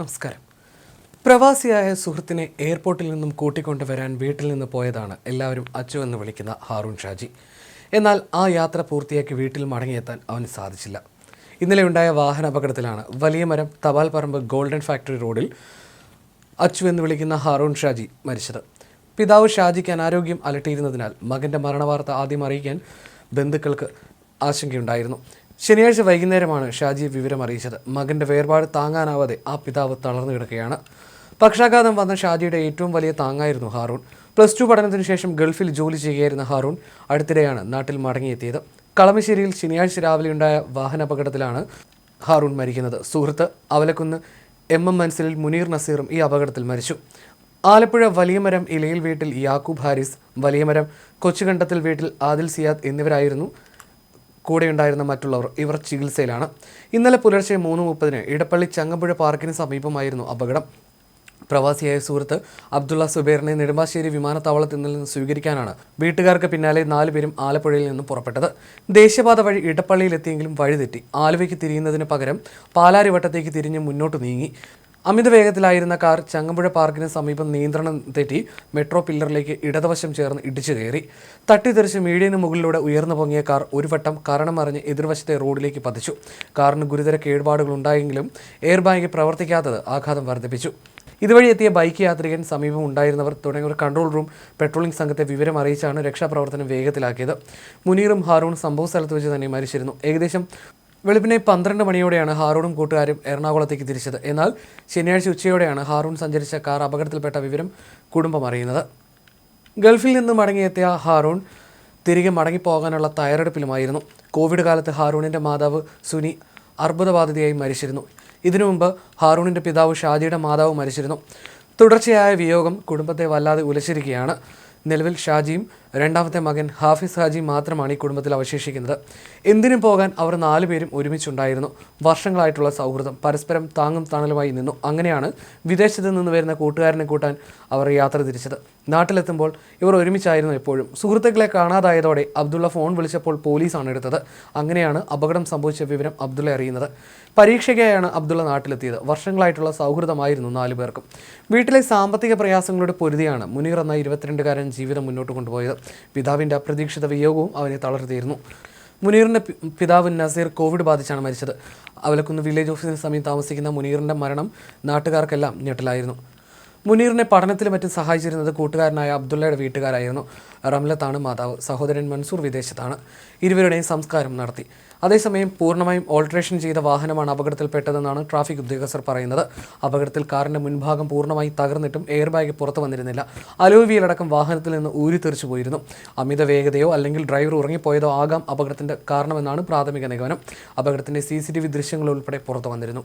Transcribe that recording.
നമസ്കാരം. പ്രവാസിയായ സുഹൃത്തിനെ എയർപോർട്ടിൽ നിന്നും കൂട്ടിക്കൊണ്ടുവരാൻ വീട്ടിൽ നിന്ന് പോയതാണ് എല്ലാവരും അച്ചു എന്ന് വിളിക്കുന്ന ഹാറൂൺ ഷാജി. എന്നാൽ ആ യാത്ര പൂർത്തിയാക്കി വീട്ടിൽ മടങ്ങിയെത്താൻ അവന് സാധിച്ചില്ല. ഇന്നലെ ഉണ്ടായ വാഹന അപകടത്തിലാണ് വലിയ മരം തപാൽ പറമ്പ് ഗോൾഡൻ ഫാക്ടറി റോഡിൽ അച്ചു എന്ന് വിളിക്കുന്ന ഹാറൂൺ ഷാജി മരിച്ചത്. പിതാവ് ഷാജിക്ക് അനാരോഗ്യം അലട്ടിയിരുന്നതിനാൽ മകന്റെ മരണവാർത്ത ആദ്യം അറിയിക്കാൻ ബന്ധുക്കൾക്ക് ആശങ്കയുണ്ടായിരുന്നു. ശനിയാഴ്ച വൈകുന്നേരമാണ് ഷാജി വിവരം അറിയിച്ചത്. മകന്റെ വേർപാട് താങ്ങാനാവാതെ ആ പിതാവ് തളർന്നു കിടക്കുകയാണ്. പക്ഷാഘാതം വന്ന ഷാജിയുടെ ഏറ്റവും വലിയ താങ്ങായിരുന്നു ഹാറൂൺ. പ്ലസ് ടു പഠനത്തിന് ശേഷം ഗൾഫിൽ ജോലി ചെയ്യുകയായിരുന്ന ഹാറൂൺ അടുത്തിടെയാണ് നാട്ടിൽ മടങ്ങിയെത്തിയത്. കളമശ്ശേരിയിൽ ശനിയാഴ്ച രാവിലെ ഉണ്ടായ വാഹനാപകടത്തിലാണ് ഹാറൂൺ മരിക്കുന്നത്. സുഹൃത്ത് അവലക്കുന്ന് എം എം മൻസിലിൽ മുനീർ നസീറും ഈ അപകടത്തിൽ മരിച്ചു. ആലപ്പുഴ വലിയമരം ഇലയിൽ വീട്ടിൽ യാക്കൂബ് ഹാരിസ് വലിയമരം കൊച്ചുകണ്ടത്തിൽ വീട്ടിൽ ആദിൽ സിയാദ് എന്നിവരായിരുന്നു കൂടെയുണ്ടായിരുന്ന മറ്റുള്ളവർ ഇവർ ചികിത്സയിലാണ്. ഇന്നലെ പുലർച്ചെ മൂന്ന് മുപ്പതിന് ഇടപ്പള്ളി ചങ്ങമ്പുഴ പാർക്കിന് സമീപമായിരുന്നു അപകടം. പ്രവാസിയായ സുഹൃത്ത് അബ്ദുള്ള സുബൈറിനെ നെടുമ്പാശ്ശേരി വിമാനത്താവളത്തിൽ നിന്ന് സ്വീകരിക്കാനാണ് വീട്ടുകാർക്ക് പിന്നാലെ നാലുപേരും ആലപ്പുഴയിൽ നിന്നും പുറപ്പെട്ടത്. ദേശീയപാത വഴി ഇടപ്പള്ളിയിലെത്തിയെങ്കിലും വഴിതെറ്റി. ആലുവയ്ക്ക് തിരിയുന്നതിന് പകരം പാലാരിവട്ടത്തേക്ക് തിരിഞ്ഞ് മുന്നോട്ട് നീങ്ങി. അമിത വേഗത്തിലായിരുന്ന കാർ ചങ്ങമ്പുഴ പാർക്കിന് സമീപം നിയന്ത്രണം തെറ്റി മെട്രോ പില്ലറിലേക്ക് ഇടതുവശം ചേർന്ന് ഇടിച്ചു കയറി. തട്ടിത്തെറിച്ച് മീഡിയന് മുകളിലൂടെ ഉയർന്നു പൊങ്ങിയ കാർ ഒരു വട്ടം കാരണം മറിഞ്ഞ് എതിർവശത്തെ റോഡിലേക്ക് പതിച്ചു. കാറിന് ഗുരുതര കേടുപാടുകൾ ഉണ്ടായെങ്കിലും എയർ ബാഗ് പ്രവർത്തിക്കാത്തത് ആഘാതം വർദ്ധിപ്പിച്ചു. ഇതുവഴി എത്തിയ ബൈക്ക് യാത്രികൻ സമീപം ഉണ്ടായിരുന്നവർ തുടങ്ങിയവർ കൺട്രോൾ റൂം പെട്രോളിംഗ് സംഘത്തെ വിവരം അറിയിച്ചാണ് രക്ഷാപ്രവർത്തനം വേഗത്തിലാക്കിയത്. മുനീറും ഹാറൂൺ സംഭവ സ്ഥലത്ത് വെച്ച് തന്നെ മരിച്ചിരുന്നു. ഏകദേശം വെളുപ്പിനെ പന്ത്രണ്ട് മണിയോടെയാണ് ഹാറൂണും കൂട്ടുകാരും എറണാകുളത്തേക്ക് തിരിച്ചത്. എന്നാൽ ശനിയാഴ്ച ഉച്ചയോടെയാണ് ഹാറൂൺ സഞ്ചരിച്ച കാർ അപകടത്തിൽപ്പെട്ട വിവരം കുടുംബം അറിയുന്നത്. ഗൾഫിൽ നിന്ന് മടങ്ങിയെത്തിയ ഹാറൂൺ തിരികെ മടങ്ങിപ്പോകാനുള്ള തയ്യാറെടുപ്പിലുമായിരുന്നു. കോവിഡ് കാലത്ത് ഹാറൂണിന്റെ മാതാവ് സുനി അർബുദബാധിതയായി മരിച്ചിരുന്നു. ഇതിനു മുമ്പ് ഹാറൂണിന്റെ പിതാവ് ഷാജിയുടെ മാതാവ് മരിച്ചിരുന്നു. തുടർച്ചയായ വിയോഗം കുടുംബത്തെ വല്ലാതെ ഉലച്ചിരിക്കുകയാണ്. നിലവിൽ ഷാജിയും രണ്ടാമത്തെ മകൻ ഹാഫിസ് ഹാജി മാത്രമാണ് ഈ കുടുംബത്തിൽ അവശേഷിക്കുന്നത്. എന്തിനും പോകാൻ അവർ നാലുപേരും ഒരുമിച്ചുണ്ടായിരുന്നു. വർഷങ്ങളായിട്ടുള്ള സൗഹൃദം പരസ്പരം താങ്ങും തണലുമായി നിന്നു. അങ്ങനെയാണ് വിദേശത്ത് നിന്ന് വരുന്ന കൂട്ടുകാരനെ കൂട്ടാൻ അവർ യാത്ര തിരിച്ചത്. നാട്ടിലെത്തുമ്പോൾ ഇവർ ഒരുമിച്ചായിരുന്നു എപ്പോഴും. സുഹൃത്തുക്കളെ കാണാതായതോടെ അബ്ദുള്ള ഫോൺ വിളിച്ചപ്പോൾ പോലീസാണ് എടുത്തത്. അങ്ങനെയാണ് അപകടം സംഭവിച്ച വിവരം അബ്ദുള്ള അറിയുന്നത്. പരീക്ഷയ്ക്കായാണ് അബ്ദുള്ള നാട്ടിലെത്തിയത്. വർഷങ്ങളായിട്ടുള്ള സൗഹൃദമായിരുന്നു നാലു പേർക്കും. വീട്ടിലെ സാമ്പത്തിക പ്രയാസങ്ങളുടെ പൊരുതിയാണ് മുനീർ എന്ന ഇരുപത്തിരണ്ടുകാരൻ ജീവിതം മുന്നോട്ട് കൊണ്ടുപോയത്. പിതാവിന്റെ അപ്രതീക്ഷിത വിയോഗവും അവനെ തളർത്തിയിരുന്നു. മുനീറിന്റെ പിതാവ് നസീർ കോവിഡ് ബാധിച്ചാണ് മരിച്ചത്. അവലക്കുന്ന് വില്ലേജ് ഓഫീസിന് സമയം താമസിക്കുന്ന മുനീറിന്റെ മരണം നാട്ടുകാർക്കെല്ലാം ഞെട്ടലായിരുന്നു. മുനീറിനെ പഠനത്തിൽ മറ്റും സഹായിച്ചിരുന്നത് കൂട്ടുകാരനായ അബ്ദുള്ളയുടെ വീട്ടുകാരായിരുന്നു. റംലത്താണ് മാതാവ്. സഹോദരൻ മൻസൂർ വിദേശത്താണ്. ഇരുവരുടെയും സംസ്കാരം നടത്തി. അതേസമയം പൂർണമായും ഓൾട്രേഷൻ ചെയ്ത വാഹനമാണ് അപകടത്തിൽപ്പെട്ടതെന്നാണ് ട്രാഫിക് ഉദ്യോഗസ്ഥർ പറയുന്നത്. അപകടത്തിൽ കാറിന്റെ മുൻഭാഗം പൂർണമായി തകർന്നിട്ടും എയർ ബാഗ് പുറത്തു വന്നിരുന്നില്ല. അലോവിയിലടക്കം വാഹനത്തിൽ നിന്ന് ഊരിത്തെറിച്ചു പോയിരുന്നു. അമിത വേഗതയോ അല്ലെങ്കിൽ ഡ്രൈവർ ഉറങ്ങിപ്പോയതോ ആകാം അപകടത്തിന്റെ കാരണമെന്നാണ് പ്രാഥമിക നിഗമനം. അപകടത്തിന്റെ സി സി ടി ദൃശ്യങ്ങൾ ഉൾപ്പെടെ പുറത്തു വന്നിരുന്നു.